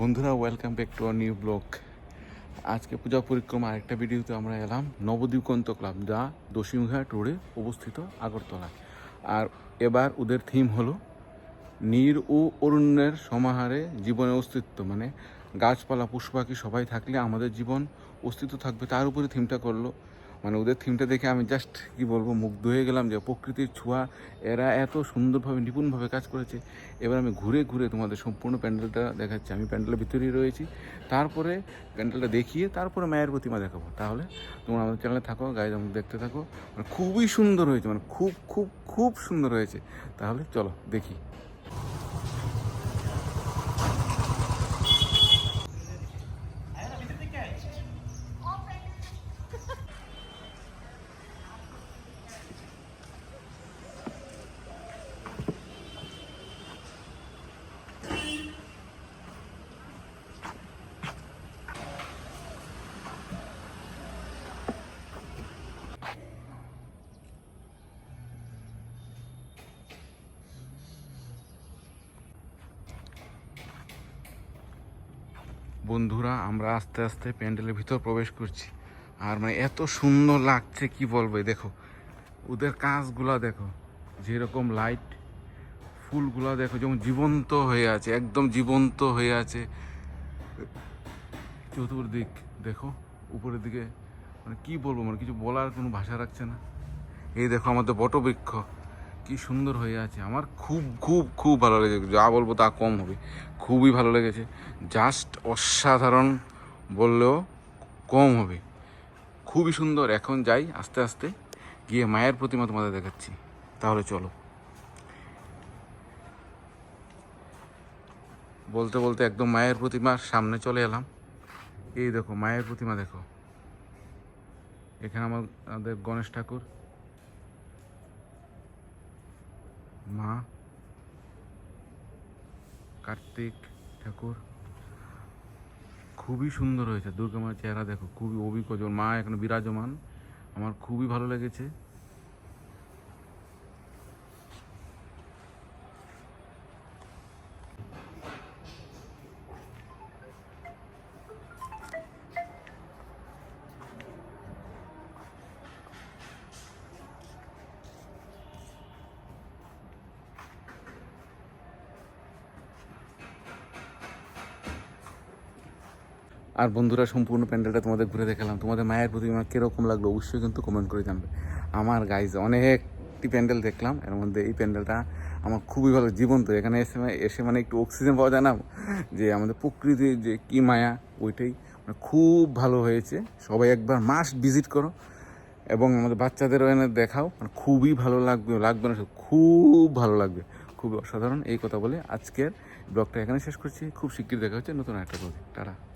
বন্ধুরা welcome back to new blog আজকে পূজা পরিক্রমা আরেকটা ভিডিওতে আমরা এলাম নবদ্বীপন্ত ক্লাব যা দশিমঘাট রোডে অবস্থিত আগরতলা। আর এবার ওদের থিম হলো নীর ও অরণ্যের সমাহারে জীবনের অস্তিত্ব মানে গাছপালা পশুপাখি সবাই থাকলে আমাদের জীবন অস্তিত্ব থাকবে। তার উপরে থিমটা করল মানে ওদের থিমটা দেখে আমি জাস্ট কি বলব, মুগ্ধ হয়ে গেলাম যে প্রকৃতির ছোঁয়া, এরা এত সুন্দরভাবে, নিপুণভাবে কাজ করেছে। এবার আমি ঘুরে ঘুরে তোমাদের সম্পূর্ণ প্যান্ডেলটা দেখাচ্ছি। আমি প্যান্ডেলের ভিতরেই রয়েছি। তারপরে প্যান্ডেলটা দেখিয়ে তারপরে মায়ের প্রতিমা দেখাবো। তাহলে তোমরা আমাদের চ্যানেলে থাকো, গাইজ আমাকে দেখতে থাকো। মানে খুবই সুন্দর হয়েছে মানে খুব খুব খুব সুন্দর হয়েছে। তাহলে চলো, দেখি। বন্ধুরা, আমরা আস্তে আস্তে প্যান্ডেলের ভিতর প্রবেশ করছি। আর মানে এত সুন্দর লাগছে, কি বলব দেখো। ওদের কাজগুলা দেখো, যেরকম লাইট ফুলগুলা দেখো, যেমন জীবন্ত হয়ে আছে, একদম জীবন্ত হয়ে আছে। চতুর্দিক, দেখো, উপরের দিকে মানে কি বলব মানে কিছু বলার কোনো ভাষা রাখছে না। এই দেখো আমাদের বটবৃক্ষ। কি সুন্দর হয়ে আছে। আমার খুব খুব খুব ভালো লেগেছে। যা বলব তা কম হবে। খুবই ভালো লেগেছে। জাস্ট অসাধারণ বললেও কম হবে। খুবই সুন্দর। এখন যাই আস্তে আস্তে গিয়ে মায়ের প্রতিমা তোমাদের দেখাচ্ছি। তাহলে চলো। বলতে বলতে একদম মায়ের প্রতিমার সামনে চলে এলাম। এই দেখো, মায়ের প্রতিমা দেখো। এখানে আমাদের গণেশ ঠাকুর। মা, কার্তিক ঠাকুর, খুবই সুন্দর হয়েছে। দুর্গা মায়ের চেহারা দেখো, খুবই অভিজ্ঞ মা এখন বিরাজমান। আমার খুবই ভালো লেগেছে। আর বন্ধুরা, সম্পূর্ণ প্যান্ডেলটা তোমাদের ঘুরে দেখালাম। তোমাদের মায়ের প্রতি প্রতিমা কীরকম লাগল অবশ্যই কিন্তু কমেন্ট করে জানবে। আমার গাইজ অনেকটি প্যান্ডেল দেখলাম, এর মধ্যে এই প্যান্ডেলটা আমার খুবই ভালো, জীবন্ত। এখানে এসে এসে মানে একটু অক্সিজেন পাওয়া যায় না? যে আমাদের প্রকৃতির যে কী মায়া, ওইটাই মানে খুব ভালো হয়েছে। সবাই একবার মাস্ট ভিজিট করো। এবং আমাদের বাচ্চাদেরও এনে দেখাও। মানে খুবই ভালো লাগবে লাগবে না, খুব ভালো লাগবে। খুবই অসাধারণ এই কথা বলে আজকের ব্লগটা এখানে শেষ করছি। খুব শিগগির দেখা হচ্ছে নতুন একটা ব্লগে। টাটা।